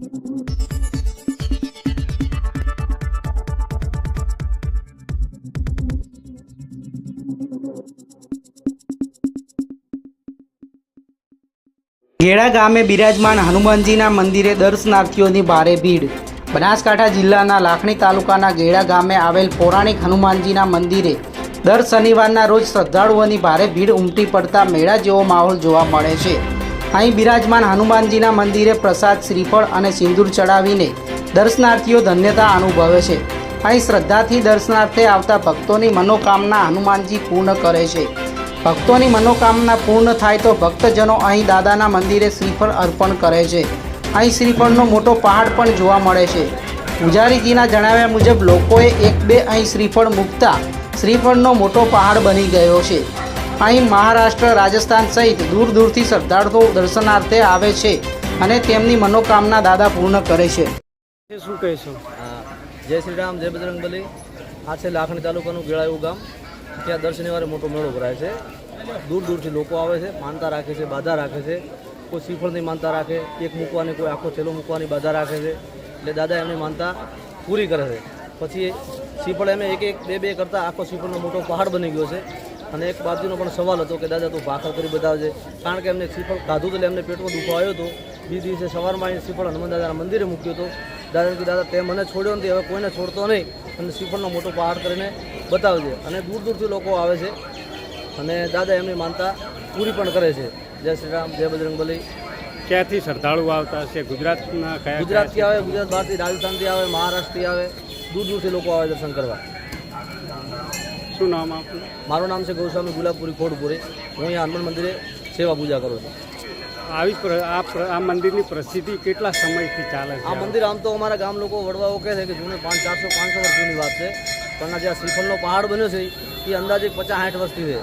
ગેડા ગામે બિરાજમાન હનુમાનજીના મંદિરે દર્શનાર્થીઓની ભારે ભીડ. બનાસકાંઠા જિલ્લાના લાખણી તાલુકાના ગેડા ગામે આવેલ પૌરાણિક હનુમાનજીના મંદિરે દર શનિવારના રોજ શ્રદ્ધાળુઓની ભારે ભીડ ઉમટી પડતા મેળા જેવો માહોલ જોવા મળે છે. અહીં બિરાજમાન હનુમાનજીના મંદિરે પ્રસાદ, શ્રીફળ અને સિંદૂર ચડાવીને દર્શનાર્થીઓ ધન્યતા અનુભવે છે. અહીં શ્રદ્ધાથી દર્શનાર્થે આવતા ભક્તોની મનોકામના હનુમાનજી પૂર્ણ કરે છે. ભક્તોની મનોકામના પૂર્ણ થાય તો ભક્તજનો અહીં દાદાના મંદિરે શ્રીફળ અર્પણ કરે છે. અહીં શ્રીફળનો મોટો પહાડ પણ જોવા મળે છે. પૂજારીજીના જણાવ્યા મુજબ લોકોએ એક બે અહીં શ્રીફળ મૂકતા શ્રીફળનો મોટો પહાડ બની ગયો છે. અહીં મહારાષ્ટ્ર રાજસ્થાન સહિત દૂર દૂરથી શ્રદ્ધાળુઓ દર્શનાર્થે આવે છે અને તેમની મનોકામના દાદા પૂર્ણ કરે છે. શું કહીશું હા જય શ્રી રામ જય બજરંગ બલી. આ છે લાખણી તાલુકાનું ગેળાયું ગામ. ત્યાં દર શનિવારે મોટો મેળો ભરાય છે. દૂર દૂરથી લોકો આવે છે માનતા રાખે છે બાધા રાખે છે. કોઈ શ્રીફળની માનતા રાખે એક મૂકવાની કોઈ આખો થેલો મૂકવાની બાધા રાખે છે. એટલે દાદા એમની માનતા પૂરી કરે છે. પછી શ્રીફળ એમ એક એક બે બે કરતાં આખો શ્રીફળનો મોટો પહાડ બની ગયો છે. અને એક બાજુનો પણ સવાલ હતો કે દાદા તું ભાખર કરી બતાવજે. કારણ કે એમને શ્રીફળ ખાધું તો એટલે એમને પેટમાં દુખો આવ્યો હતો. બીજ દિવસે સવારમાં એ શ્રીફળ હનુમાન દાદાના મંદિરે મૂક્યો હતો. દાદા કે દાદા તે મને છોડ્યો નથી હવે કોઈને છોડતો નહીં. અને શ્રીફળનો મોટો પહાડ કરીને બતાવજે. અને દૂર દૂરથી લોકો આવે છે. અને દાદા એમની માનતા પૂરી પણ કરે છે. જય શ્રી રામ જય બજરંગ બલી. ક્યાંથી શ્રદ્ધાળુ આવતા છે ગુજરાતના કયા ગુજરાતથી આવે ગુજરાત બહારથી રાજસ્થાનથી આવે મહારાષ્ટ્રથી આવે દૂર દૂરથી લોકો આવે દર્શન કરવા. શું નામ આપનું? મારું નામ છે ગૌસ્વામી ગુલાબપુરી ખોડપુરે. હું અહીંયા હનુમાન મંદિરે સેવા પૂજા કરું છું. આવી આ આ મંદિરની પ્રસિદ્ધિ કેટલા સમયથી ચાલે આ મંદિર આમ તો અમારા ગામ લોકો વડવાઓ કહે છે કે જૂને પાંચ ચારસો પાંચસો વર્ષ જૂની વાત છે. પણ જે આ શ્રીફળનો પહાડ બન્યો છે એ અંદાજે પચાસ સાઠ વર્ષથી છે.